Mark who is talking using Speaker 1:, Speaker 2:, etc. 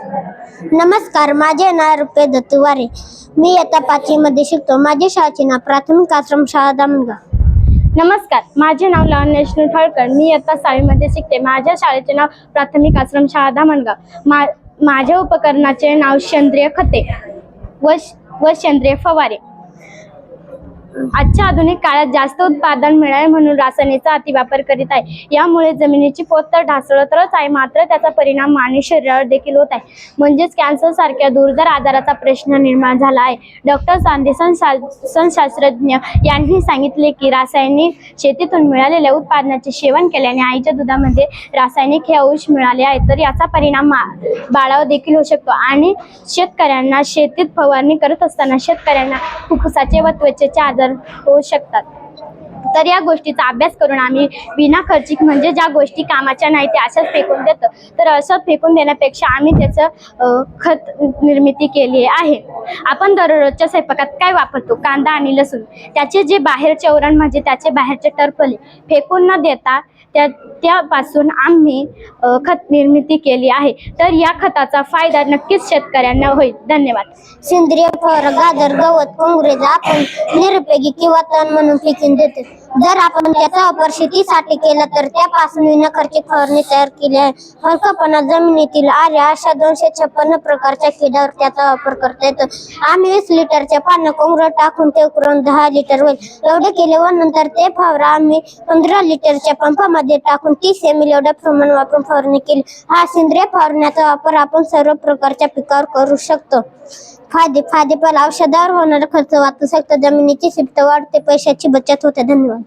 Speaker 1: नमस्कार माझे नाव रुपे दत्तवारे. मी इयत्ता पाचवीमध्ये शिकतो. माझ्या शाळेचे नाव प्राथमिक आश्रम शाळा दामणगाव
Speaker 2: नमस्कार माझे नाव लावण्य ठळकर मी इयत्ता सहावीमध्ये शिकते. माझ्या शाळेचे नाव प्राथमिक आश्रम शाळा दामणगाव मा माझ्या उपकरणाचे नाव सेंद्रिय खते व व सेंद्रिय फवारे. आजच्या आधुनिक काळात जास्त उत्पादन मिळावे म्हणून रासायनिकचा अतिवापर करीत आहे. यामुळे जमिनीची पोत तर ढासळतच आहे मात्र त्याचा परिणाम मानवी शरीरावर देखील होत आहे. म्हणजेच कॅन्सर सारख्या दुर्धर आजाराचा प्रश्न निर्माण झाला आहे. डॉक्टर चांदे संशास्त्रज्ञ यांनी सांगितले की रासायनिक शेतीतून मिळालेल्या उत्पादनाचे सेवन केल्याने आईच्या दुधामध्ये रासायनिक हे अंश मिळाले आहे. तर याचा परिणाम मा- बाळावर देखील होऊ शकतो. आणि शेतकऱ्यांना शेतीत फवारणी करत असताना शेतकऱ्यांना फुफ्फुसाचे व त्वचेचे आजार होऊ शकतात. तर या गोष्टीचा अभ्यास करून आम्ही विना खर्चिक म्हणजे ज्या गोष्टी कामाच्या नाही त्या अशाच फेकून देतो. तर असं फेकून देण्यापेक्षा आम्ही त्याचं खत निर्मिती केली आहे. आपण दररोजच्या स्वयंपाकात काय वापरतो? कांदा आणि लसूण. त्याचे जे बाहेरचे ओरण म्हणजे त्याचे बाहेरचे टरफले. फेकून न देता त्या त्यापासून आम्ही खत निर्मिती केली आहे. तर या खताचा फायदा नक्कीच शेतकऱ्यांना होईल. धन्यवाद.
Speaker 1: सेंद्रिय फळ गाजर गवत काँग्रेस आपण निरुपयोगी किंवा तण म्हणून फेकून देतो. जर आपण त्याचा वापर शेतीसाठी केला तर त्यापासून विनाखर्चिक फवारणी तयार केली आहे. हलकापणा जमिनीतील आर्या अशा दोनशे छप्पन्न प्रकारच्या किड्यावर त्याचा वापर करता येतो. आम्ही वीस लिटरच्या पानं कोंगरं टाकून ते उकरून दहा लिटर होईल. एवढे केले व नंतर ते फावरा. आम्ही पंधरा लिटरच्या पंपामध्ये टाकून तीस एम एल एवढ्या प्रमाण वापरून फवारणी केली. हा सेंद्रिय फवारण्याचा वापर आपण सर्व प्रकारच्या पिकावर करू शकतो. फायदे फायदे पण औषधावर होणारा खर्च वाचू शकतो. जमिनीची शिफ्ट वाढते. पैशाची बचत होते. धन्यवाद.